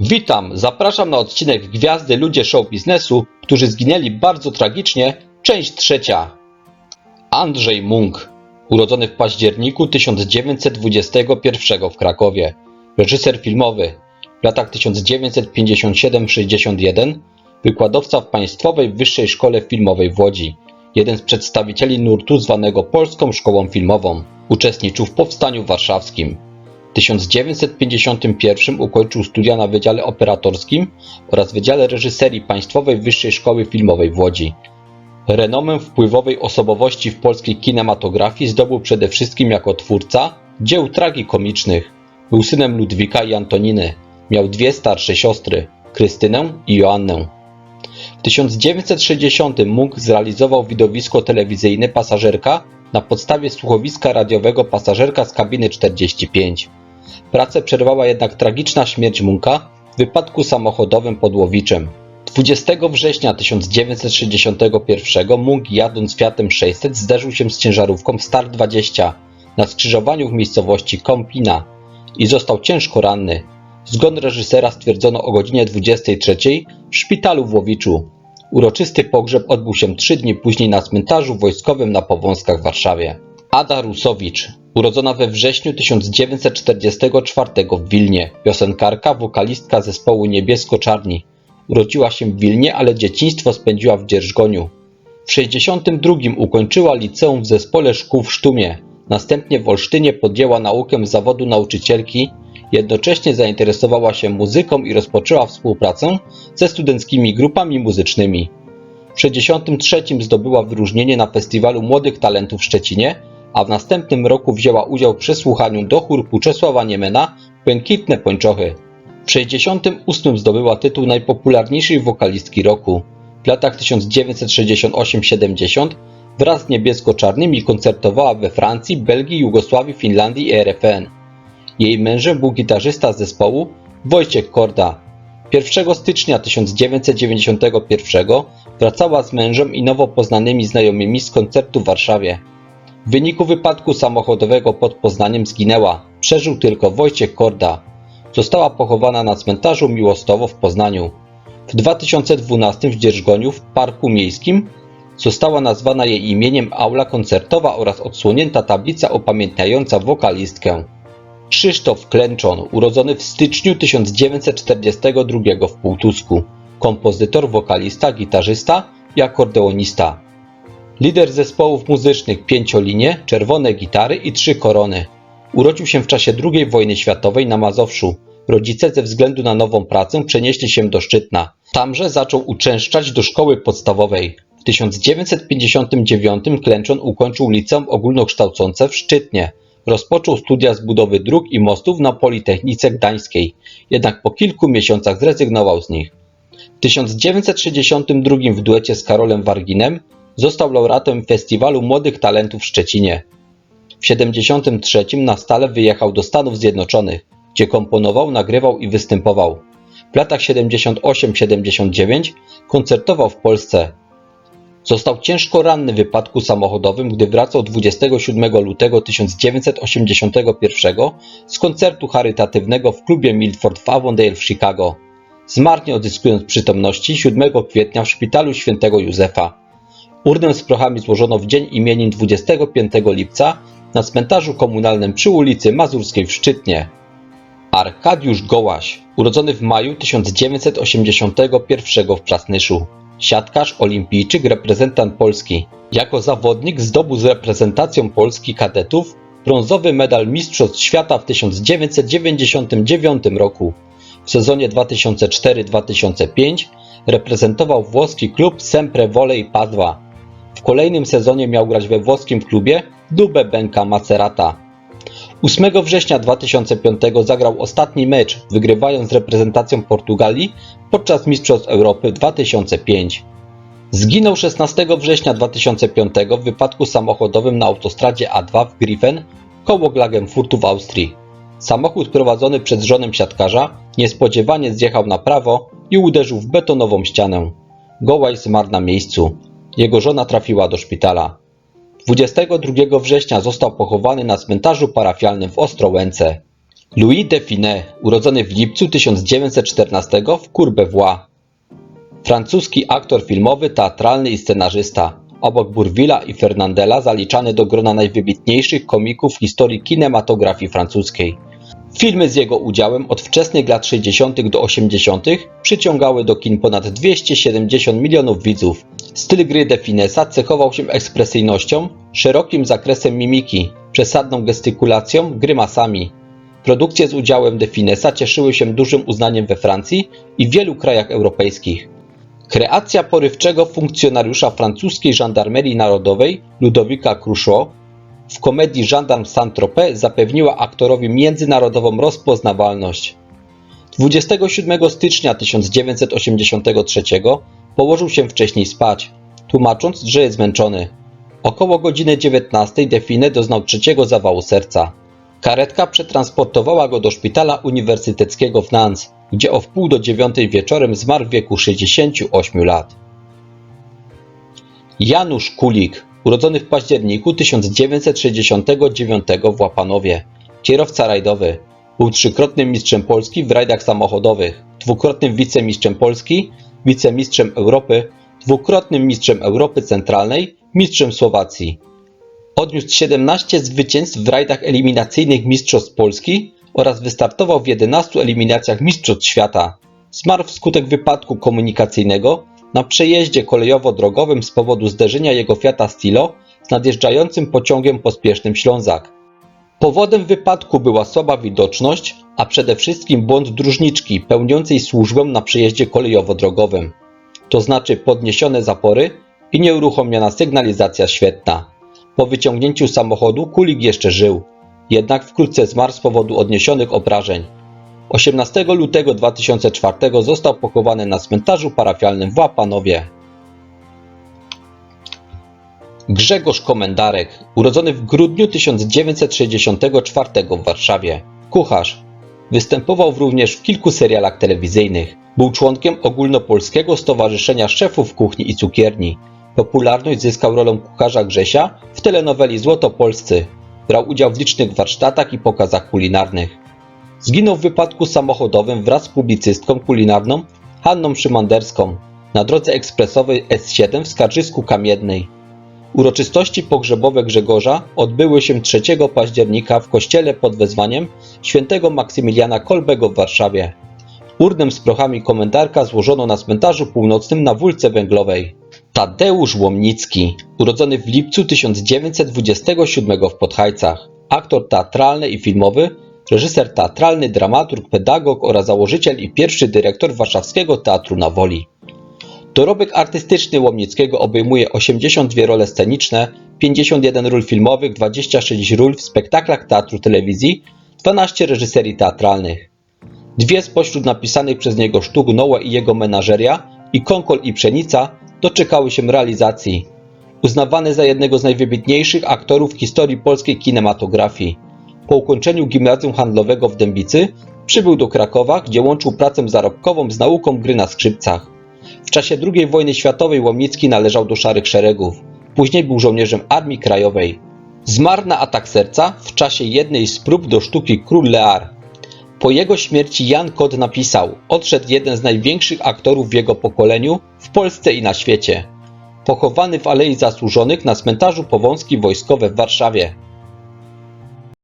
Witam, zapraszam na odcinek Gwiazdy Ludzie Show Biznesu, którzy zginęli bardzo tragicznie, część trzecia. Andrzej Munk, urodzony w październiku 1921 w Krakowie, reżyser filmowy, w latach 1957-61, wykładowca w Państwowej Wyższej Szkole Filmowej w Łodzi, jeden z przedstawicieli nurtu zwanego Polską Szkołą Filmową, uczestniczył w Powstaniu Warszawskim. W 1951 ukończył studia na Wydziale Operatorskim oraz Wydziale Reżyserii Państwowej Wyższej Szkoły Filmowej w Łodzi. Renomę wpływowej osobowości w polskiej kinematografii zdobył przede wszystkim jako twórca dzieł tragikomicznych. Był synem Ludwika i Antoniny. Miał dwie starsze siostry, Krystynę i Joannę. W 1960 Munk zrealizował widowisko telewizyjne Pasażerka na podstawie słuchowiska radiowego Pasażerka z kabiny 45. Pracę przerwała jednak tragiczna śmierć Munka w wypadku samochodowym pod Łowiczem. 20 września 1961 Munk jadąc Fiatem 600 zderzył się z ciężarówką Star 20 na skrzyżowaniu w miejscowości Kąpina i został ciężko ranny. Zgon reżysera stwierdzono o godzinie 23 w szpitalu w Łowiczu. Uroczysty pogrzeb odbył się trzy dni później na cmentarzu wojskowym na Powązkach w Warszawie. Ada Rusowicz, urodzona we wrześniu 1944 w Wilnie, piosenkarka, wokalistka zespołu Niebiesko-Czarni. Urodziła się w Wilnie, ale dzieciństwo spędziła w Dzierżgoniu. W 62 ukończyła liceum w zespole szkół w Sztumie. Następnie w Olsztynie podjęła naukę zawodu nauczycielki, jednocześnie zainteresowała się muzyką i rozpoczęła współpracę ze studenckimi grupami muzycznymi. W 63 zdobyła wyróżnienie na Festiwalu Młodych Talentów w Szczecinie, a w następnym roku wzięła udział w przesłuchaniu do chórku Czesława Niemena Błękitne Pończochy. W 68 zdobyła tytuł najpopularniejszej wokalistki roku. W latach 1968-70 wraz z niebiesko-czarnymi koncertowała we Francji, Belgii, Jugosławii, Finlandii i RFN. Jej mężem był gitarzysta zespołu Wojciech Korda. 1 stycznia 1991 wracała z mężem i nowo poznanymi znajomymi z koncertu w Warszawie. W wyniku wypadku samochodowego pod Poznaniem zginęła. Przeżył tylko Wojciech Korda. Została pochowana na cmentarzu Miłostowo w Poznaniu. W 2012 w Dzierżgoniu w Parku Miejskim została nazwana jej imieniem aula koncertowa oraz odsłonięta tablica upamiętniająca wokalistkę. Krzysztof Klęczon, urodzony w styczniu 1942 w Półtusku. Kompozytor, wokalista, gitarzysta i akordeonista. Lider zespołów muzycznych Pięciolinie, Czerwone Gitary i Trzy Korony. Urodził się w czasie II wojny światowej na Mazowszu. Rodzice ze względu na nową pracę przenieśli się do Szczytna. Tamże zaczął uczęszczać do szkoły podstawowej. W 1959 Klęczon ukończył liceum ogólnokształcące w Szczytnie. Rozpoczął studia z budowy dróg i mostów na Politechnice Gdańskiej, jednak po kilku miesiącach zrezygnował z nich. W 1962 w duecie z Karolem Warginem został laureatem Festiwalu Młodych Talentów w Szczecinie. W 1973 na stale wyjechał do Stanów Zjednoczonych, gdzie komponował, nagrywał i występował. W latach 78-79 koncertował w Polsce. Został ciężko ranny w wypadku samochodowym, gdy wracał 27 lutego 1981 z koncertu charytatywnego w klubie Milford w Avondale w Chicago. Zmarł nie odzyskując przytomności 7 kwietnia w szpitalu świętego Józefa. Urnę z prochami złożono w dzień imienin 25 lipca na cmentarzu komunalnym przy ulicy Mazurskiej w Szczytnie. Arkadiusz Gołaś, urodzony w maju 1981 w Prasnyszu. Siatkarz, olimpijczyk, reprezentant Polski. Jako zawodnik zdobył z reprezentacją Polski kadetów brązowy medal Mistrzostw Świata w 1999 roku. W sezonie 2004-2005 reprezentował włoski klub Sempre Volley Padua. W kolejnym sezonie miał grać we włoskim klubie Dube Benca Macerata. 8 września 2005 zagrał ostatni mecz, wygrywając z reprezentacją Portugalii podczas Mistrzostw Europy 2005. Zginął 16 września 2005 w wypadku samochodowym na autostradzie A2 w Griffen koło Klagenfurtu w Austrii. Samochód prowadzony przez żonę siatkarza niespodziewanie zjechał na prawo i uderzył w betonową ścianę. Gołaj zmarł na miejscu. Jego żona trafiła do szpitala. 22 września został pochowany na cmentarzu parafialnym w Ostrołęce. Louis Define, urodzony w lipcu 1914 w Courbevoie. Francuski aktor filmowy, teatralny i scenarzysta. Obok Bourvilla i Fernandela zaliczany do grona najwybitniejszych komików historii kinematografii francuskiej. Filmy z jego udziałem od wczesnych lat 60. do 80. przyciągały do kin ponad 270 milionów widzów. Styl gry Definesa cechował się ekspresyjnością, szerokim zakresem mimiki, przesadną gestykulacją, grymasami. Produkcje z udziałem Definesa cieszyły się dużym uznaniem we Francji i wielu krajach europejskich. Kreacja porywczego funkcjonariusza francuskiej żandarmerii narodowej Ludowika Cruchot w komedii Gendarme Saint-Tropez zapewniła aktorowi międzynarodową rozpoznawalność. 27 stycznia 1983 położył się wcześniej spać, tłumacząc, że jest zmęczony. Około godziny 19 Define doznał trzeciego zawału serca. Karetka przetransportowała go do szpitala uniwersyteckiego w Nantes, gdzie o wpół do dziewiątej wieczorem zmarł w wieku 68 lat. Janusz Kulik, urodzony w październiku 1969 w Łapanowie, kierowca rajdowy, był trzykrotnym mistrzem Polski w rajdach samochodowych, dwukrotnym wicemistrzem Polski, wicemistrzem Europy, dwukrotnym mistrzem Europy Centralnej, mistrzem Słowacji. Odniósł 17 zwycięstw w rajdach eliminacyjnych Mistrzostw Polski oraz wystartował w 11 eliminacjach Mistrzostw Świata. Zmarł wskutek wypadku komunikacyjnego na przejeździe kolejowo-drogowym z powodu zderzenia jego Fiata Stilo z nadjeżdżającym pociągiem pospiesznym Ślązak. Powodem wypadku była słaba widoczność, a przede wszystkim błąd dróżniczki pełniącej służbę na przejeździe kolejowo-drogowym, to znaczy podniesione zapory i nieuruchomiona sygnalizacja świetna. Po wyciągnięciu samochodu Kulik jeszcze żył, jednak wkrótce zmarł z powodu odniesionych obrażeń. 18 lutego 2004 został pochowany na cmentarzu parafialnym w Łapanowie. Grzegorz Komendarek, urodzony w grudniu 1964 w Warszawie. Kucharz. Występował również w kilku serialach telewizyjnych. Był członkiem Ogólnopolskiego Stowarzyszenia Szefów Kuchni i Cukierni. Popularność zyskał rolą kucharza Grzesia w telenoweli Złotopolscy. Brał udział w licznych warsztatach i pokazach kulinarnych. Zginął w wypadku samochodowym wraz z publicystką kulinarną Hanną Szymanderską na drodze ekspresowej S7 w Skarżysku Kamiennej. Uroczystości pogrzebowe Grzegorza odbyły się 3 października w kościele pod wezwaniem świętego Maksymiliana Kolbego w Warszawie. Urnę z prochami komendarka złożono na cmentarzu północnym na Wólce Węglowej. Tadeusz Łomnicki, urodzony w lipcu 1927 w Podhajcach, aktor teatralny i filmowy, reżyser teatralny, dramaturg, pedagog oraz założyciel i pierwszy dyrektor Warszawskiego Teatru na Woli. Dorobek artystyczny Łomnickiego obejmuje 82 role sceniczne, 51 ról filmowych, 26 ról w spektaklach teatru telewizji, 12 reżyserii teatralnych. Dwie spośród napisanych przez niego sztuk Noe i jego menażeria i Konkol i Pszenica doczekały się realizacji. Uznawany za jednego z najwybitniejszych aktorów w historii polskiej kinematografii. Po ukończeniu gimnazjum handlowego w Dębicy przybył do Krakowa, gdzie łączył pracę zarobkową z nauką gry na skrzypcach. W czasie II wojny światowej Łomnicki należał do szarych szeregów. Później był żołnierzem Armii Krajowej. Zmarł na atak serca w czasie jednej z prób do sztuki Król Lear. Po jego śmierci Jan Kot napisał: Odszedł jeden z największych aktorów w jego pokoleniu w Polsce i na świecie. Pochowany w Alei Zasłużonych na cmentarzu Powązki Wojskowe w Warszawie.